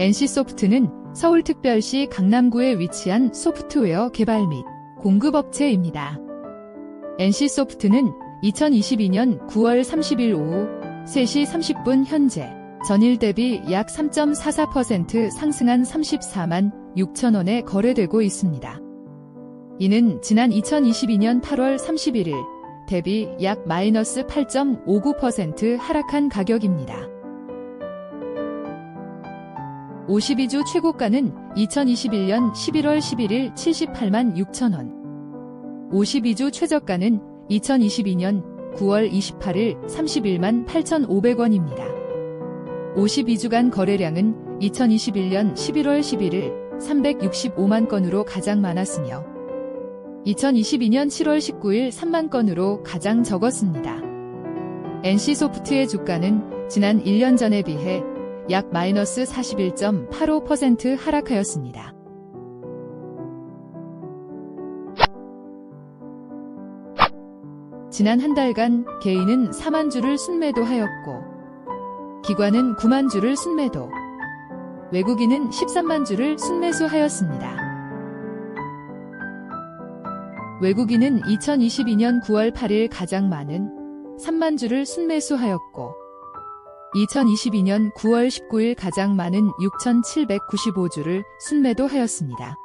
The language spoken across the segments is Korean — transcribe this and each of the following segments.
NC소프트는 서울특별시 강남구에 위치한 소프트웨어 개발 및 공급업체입니다. NC소프트는 2022년 9월 30일 오후 3시 30분 현재 전일 대비 약 3.44% 상승한 34만 6천 원에 거래되고 있습니다. 이는 지난 2022년 8월 31일 대비 약 마이너스 8.59% 하락한 가격입니다. 52주 최고가는 2021년 11월 11일 78만 6천 원. 52주 최저가는 2022년 9월 28일 31만 8,500원입니다. 52주간 거래량은 2021년 11월 11일 365만 건으로 가장 많았으며 2022년 7월 19일 3만 건으로 가장 적었습니다. NC소프트의 주가는 지난 1년 전에 비해 약 마이너스 41.85% 하락하였습니다. 지난 한 달간 개인은 4만 주를 순매도하였고 기관은 9만 주를 순매도, 외국인은 13만 주를 순매수하였습니다. 외국인은 2022년 9월 8일 가장 많은 3만 주를 순매수하였고 2022년 9월 19일 가장 많은 6,795주를 순매도하였습니다.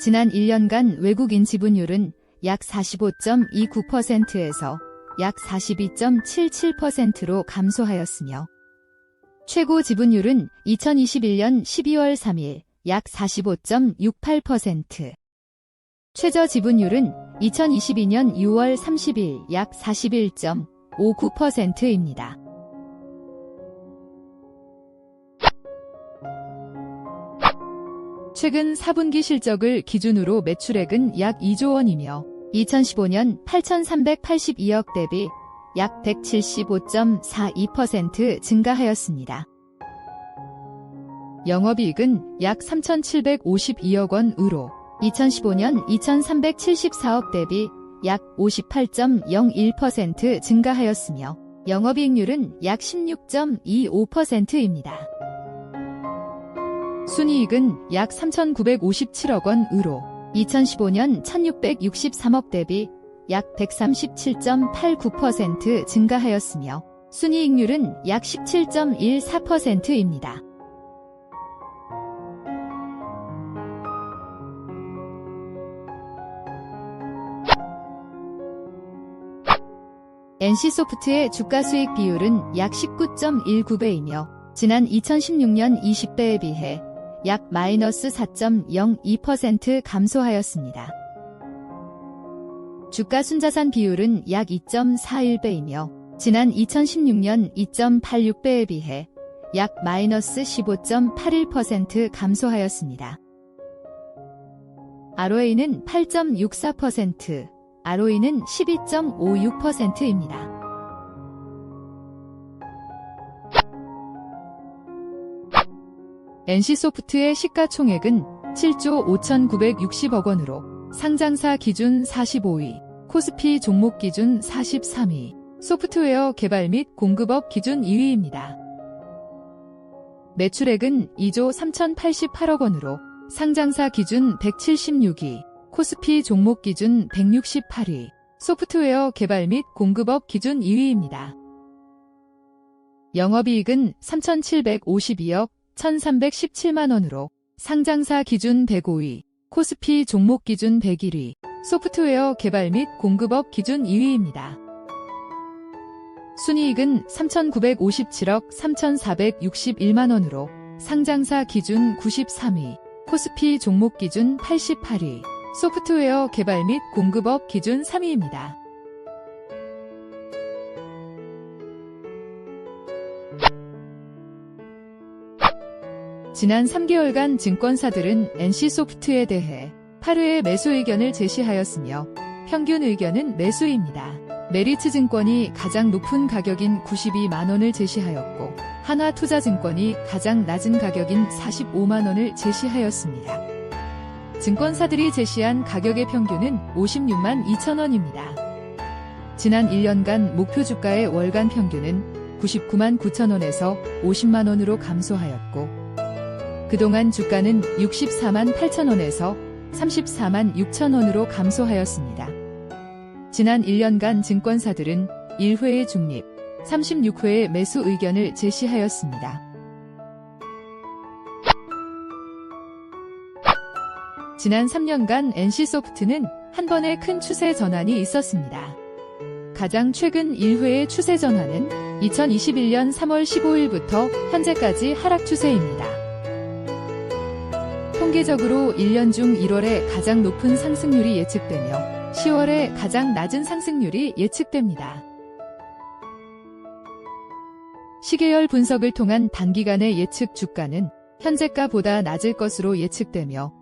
지난 1년간 외국인 지분율은 약 45.29%에서 약 42.77%로 감소하였으며 최고 지분율은 2021년 12월 3일 약 45.68%, 최저 지분율은 2022년 6월 30일 약 41.59%입니다. 최근 4분기 실적을 기준으로 매출액은 약 2조 원이며 2015년 8,382억 대비 약 175.42% 증가하였습니다. 영업이익은 약 3,752억 원으로 2015년 2,374억 대비 약 58.01% 증가하였으며 영업이익률은 약 16.25%입니다. 순이익은 약 3,957억 원으로 2015년 1,663억 대비 약 137.89% 증가하였으며 순이익률은 약 17.14%입니다. NC소프트의 주가 수익 비율은 약 19.19배이며 지난 2016년 20배에 비해 약 마이너스 4.02% 감소하였습니다. 주가 순자산 비율은 약 2.41배이며 지난 2016년 2.86배에 비해 약 마이너스 15.81% 감소하였습니다. ROA는 8.64%, ROE는 12.56%입니다. NC소프트의 시가총액은 7조 5,960억 원으로 상장사 기준 45위, 코스피 종목 기준 43위, 소프트웨어 개발 및 공급업 기준 2위입니다. 매출액은 2조 3,088억 원으로 상장사 기준 176위, 코스피 종목 기준 168위, 소프트웨어 개발 및 공급업 기준 2위입니다. 영업이익은 3,752억 1,317만 원으로 상장사 기준 105위, 코스피 종목 기준 101위, 소프트웨어 개발 및 공급업 기준 2위입니다. 순이익은 3,957억 3,461만 원으로 상장사 기준 93위, 코스피 종목 기준 88위, 소프트웨어 개발 및 공급업 기준 3위입니다. 지난 3개월간 증권사들은 NC소프트에 대해 8회의 매수 의견을 제시하였으며 평균 의견은 매수입니다. 메리츠 증권이 가장 높은 가격인 92만원을 제시하였고 한화투자증권이 가장 낮은 가격인 45만원을 제시하였습니다. 증권사들이 제시한 가격의 평균은 56만 2천원입니다. 지난 1년간 목표 주가의 월간 평균은 99만 9천 원에서 50만 원으로 감소하였고 그동안 주가는 64만 8천 원에서 34만 6천 원으로 감소하였습니다. 지난 1년간 증권사들은 1회의 중립, 36회의 매수 의견을 제시하였습니다. 지난 3년간 NC소프트는 한 번의 큰 추세 전환이 있었습니다. 가장 최근 1회의 추세 전환은 2021년 3월 15일부터 현재까지 하락 추세입니다. 통계적으로 1년 중 1월에 가장 높은 상승률이 예측되며 10월에 가장 낮은 상승률이 예측됩니다. 시계열 분석을 통한 단기간의 예측 주가는 현재가보다 낮을 것으로 예측되며